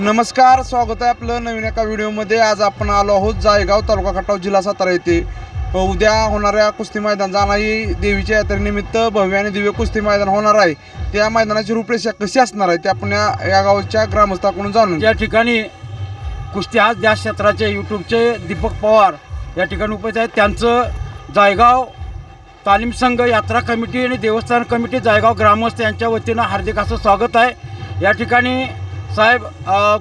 नमस्कार स्वागत आहे आपलं नवीन एका व्हिडिओमध्ये. आज आपण आलो आहोत जायगाव तालुका खटाव जिल्हा सातारा येथे. उद्या होणाऱ्या कुस्ती मैदान जाणारी देवीच्या यात्रेनिमित्त भव्य आणि दिव्य कुस्ती मैदान होणार आहे. त्या मैदानाची रूपरेषा कशी असणार आहे ते आपण या या गावच्या ग्रामस्थाकडून जाणून या ठिकाणी कुस्ती आज या क्षेत्राचे यूट्यूबचे दीपक पवार या ठिकाणी उपस्थित आहेत. त्यांचं जायगाव तालीम संघ यात्रा कमिटी आणि देवस्थान कमिटी जायगाव ग्रामस्थ यांच्या वतीनं हार्दिक असं स्वागत आहे. या ठिकाणी साहेब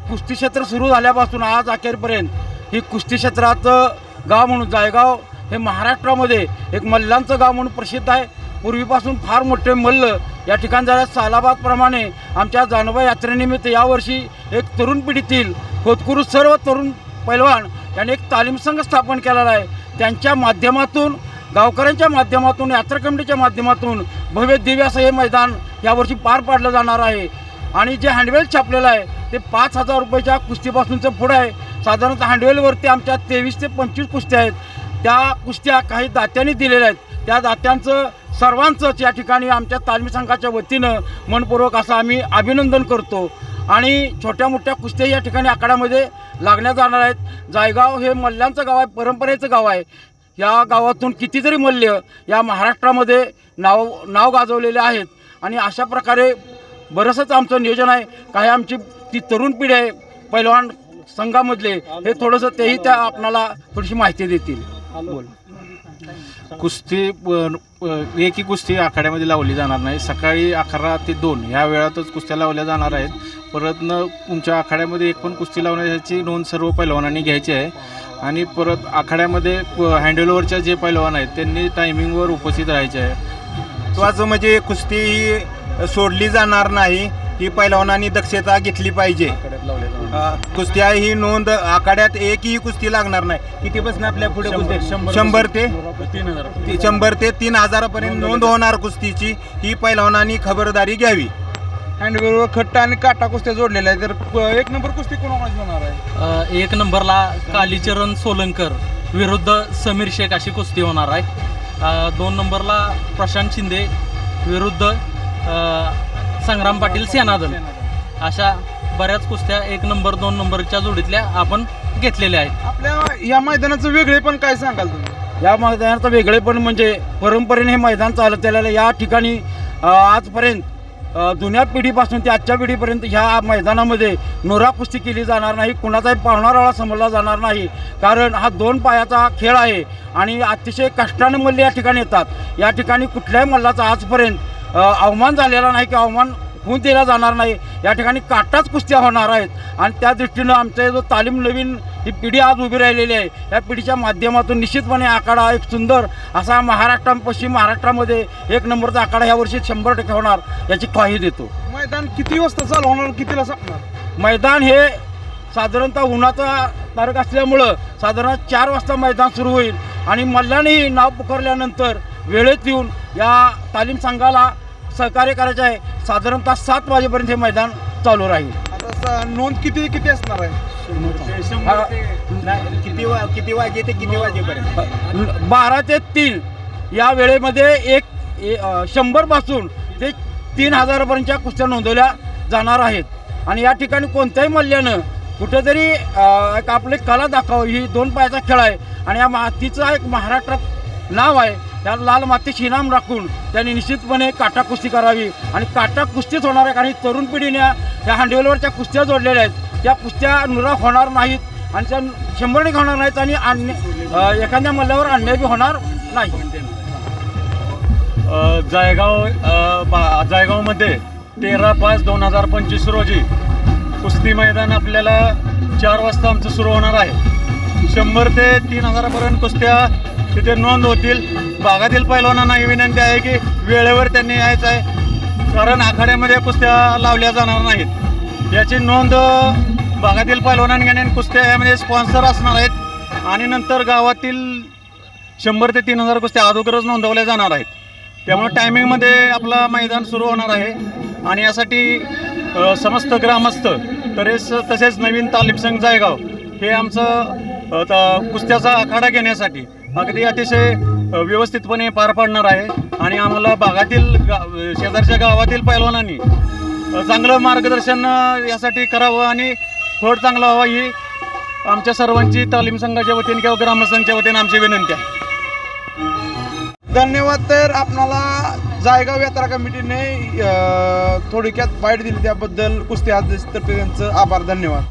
कुस्ती क्षेत्र सुरू झाल्यापासून आज अखेरपर्यंत ही कुस्ती क्षेत्राचं गाव म्हणून जायगाव हे महाराष्ट्रामध्ये एक मल्लांचं गाव म्हणून प्रसिद्ध आहे. पूर्वीपासून फार मोठे मल्ल या ठिकाणी झाल्या सालाबादप्रमाणे आमच्या जानोबा यात्रेनिमित्त यावर्षी एक तरुण पिढीतील खोतकुरू सर्व तरुण पैलवान यांनी एक तालीम संघ स्थापन केलेला आहे. त्यांच्या माध्यमातून गावकऱ्यांच्या माध्यमातून यात्रा कमिटीच्या माध्यमातून भव्य दिव्य असं हे मैदान यावर्षी पार पाडलं जाणार आहे. आणि जे हँडवेल छापलेलं आहे ते पाच हजार रुपयाच्या कुस्तीपासूनचं पुढं आहे. साधारणतः हँडवेलवरती आमच्या तेवीस ते पंचवीस कुस्त्या आहेत. त्या कुस्त्या काही दात्यांनी दिलेल्या आहेत. त्या दात्यांचं सर्वांचंच या ठिकाणी आमच्या तालमी संघाच्या वतीनं मनपूर्वक असं आम्ही अभिनंदन करतो. आणि छोट्या मोठ्या कुस्त्या या ठिकाणी आखाड्यामध्ये लागण्यात जाणार आहेत. जायगाव हे मल्ल्यांचं गाव आहे परंपरेचं गाव आहे. या गावातून कितीतरी मल्ल्य या महाराष्ट्रामध्ये नाव नाव गाजवलेले आहेत. आणि अशा प्रकारे बरंचसं आमचं नियोजन आहे. काही आमची ती तरुण पिढी आहे पैलवान संघामधले हे थोडंसं तेही त्या आपणाला थोडीशी माहिती देतील. बोल. कुस्ती एकही कुस्ती आखाड्यामध्ये लावली जाणार नाही. सकाळी अकरा ते दोन ह्या वेळातच कुस्त्या लावल्या जाणार आहेत. परत न तुमच्या आखाड्यामध्ये एक पण कुस्ती लावण्याची नोंद सर्व पैलवानांनी घ्यायची आहे. आणि परत आखाड्यामध्ये प- हँडलवरच्या जे पैलवान आहेत त्यांनी टायमिंगवर उपस्थित राहायचे आहे. महत्वाचं म्हणजे कुस्ती ही सोडली जाणार नाही ही पैलवानांनी दक्षता घेतली पाहिजे. अ, कुस्त्या ही नोंद आखाड्यात एकही कुस्ती लागणार नाही. किती बसून आपल्या पुढे कुस्ती शंभर ते? ती- शंभर ते तीन हजारापर्यंत नोंद होणार कुस्तीची ही पैलवानांनी खबरदारी घ्यावी. हँडवेलवर खट्ट आणि काटा कुस्त्या जोडलेल्या आहेत. तर प- एक नंबर कुस्ती कोणाची होणार आहे? अ, एक नंबरला कालीचरण सोलंकर विरुद्ध समीर शेख अशी कुस्ती होणार आहे. अ, दोन नंबरला प्रशांत शिंदे विरुद्ध संग्राम पाटील सेनादल. अशा बऱ्याच कुस्त्या एक नंबर दोन नंबरच्या जोडीतल्या आपण घेतलेल्या आहेत. आपल्या या मैदानाचं वेगळे पण काय सांगाल तुम्ही? या मैदानाचं वेगळेपण म्हणजे परंपरेने हे मैदान चालत आलेलं आहे. या ठिकाणी आजपर्यंत जुन्या पिढीपासून ते आजच्या पिढीपर्यंत ह्या मैदानामध्ये नोरा कुस्ती केली जाणार नाही कुणाचाही पाहुणाराळा समजला जाणार नाही. कारण हा दोन पायाचा खेळ आहे आणि अतिशय कष्टाने मल्ल या ठिकाणी येतात. या ठिकाणी कुठल्याही मल्लाचा आजपर्यंत अवमान झालेला नाही की अवमान होऊन दिला जाणार नाही. या ठिकाणी काटाच कुस्त्या होणार आहेत. आणि त्या दृष्टीनं आमचा जो तालीम नवीन ही पिढी आज उभी राहिलेली आहे या पिढीच्या माध्यमातून निश्चितपणे आखाडा एक सुंदर असा महाराष्ट्र पश्चिम महाराष्ट्रामध्ये एक नंबरचा आखाडा ह्या वर्षी शंभर टक्के होणार याची ग्वाही देतो. मैदान किती वाजता चालू होणार कितीला संपणार? मैदान हे साधारणतः उन्हाचा तारख असल्यामुळं साधारण चार वाजता मैदान सुरू होईल. आणि मल्ल्यानेही नाव पुकारल्यानंतर वेळेत येऊन या तालीम संघाला सहकार्य करायचं आहे. साधारणतः सात वाजेपर्यंत हे मैदान चालू राहील. नोंद किती किती असणार आहे? किती वा किती वाजे ते किती वाजेपर्यंत? बारा ते तीन या वेळेमध्ये एक शंभरपासून ते तीन हजारापर्यंतच्या कुस्त्या नोंदवल्या जाणार आहेत. आणि या ठिकाणी कोणत्याही मल्ल्यानं कुठेतरी एक आपली कला दाखवावी ही दोन पायाचा खेळ आहे. आणि या मातीचं एक महाराष्ट्रात नाव आहे. त्या लाल मातीचे इनाम राखून त्यांनी निश्चितपणे काटा कुस्ती करावी. आणि काटा कुस्तीच होणार आहे कारण तरुण पिढीने ह्या हँडवेलवरच्या कुस्त्या जोडलेल्या आहेत. त्या कुस्त्या नुरा होणार नाहीत आणि त्या शंभरणी होणार नाहीत आणि अन्य एखाद्या मल्ल्यावर अन्याय बी होणार नाही. जायगाव बा- जायगावमध्ये तेरा पाच दोन हजार पंचवीस रोजी कुस्ती मैदान आपल्याला चार वाजता आमचं सुरू होणार आहे. शंभर ते तीन हजारापर्यंत कुस्त्या तिथे नोंद होतील. भागातील पैलवानांना ही विनंती आहे की वेळेवर त्यांनी यायचं आहे. कारण आखाड्यामध्ये कुस्त्या लावल्या जाणार नाहीत. याची नोंद भागातील पैलवानांनी घेण्याने कुस्त्या यामध्ये स्पॉन्सर असणार आहेत. आणि नंतर गावातील शंभर ते तीन हजार कुस्त्या अगोदरच नोंदवल्या जाणार आहेत. त्यामुळे टायमिंगमध्ये आपला मैदान सुरू होणार आहे. आणि यासाठी समस्त ग्रामस्थ तसेच तसेच नवीन तालीम संघ जायगाव हे आमचं कुस्त्याचा आखाडा घेण्यासाठी अगदी अतिशय व्यवस्थितपणे पार पाडणार आहे. आणि आम्हाला भागातील गा शेजारच्या गावातील पैलवानांनी चांगलं मार्गदर्शन यासाठी करावं आणि फळ चांगला व्हावा ही आमच्या सर्वांची तालीम संघाच्या वतीने किंवा ग्रामस्थांच्या वतीने आमची विनंती आहे. धन्यवाद. तर आपणाला जायगाव यात्रा कमिटीने थोडक्यात बाईट दिली. त्याबद्दल कुस्ती आज तर्फे त्यांचं आभार. धन्यवाद.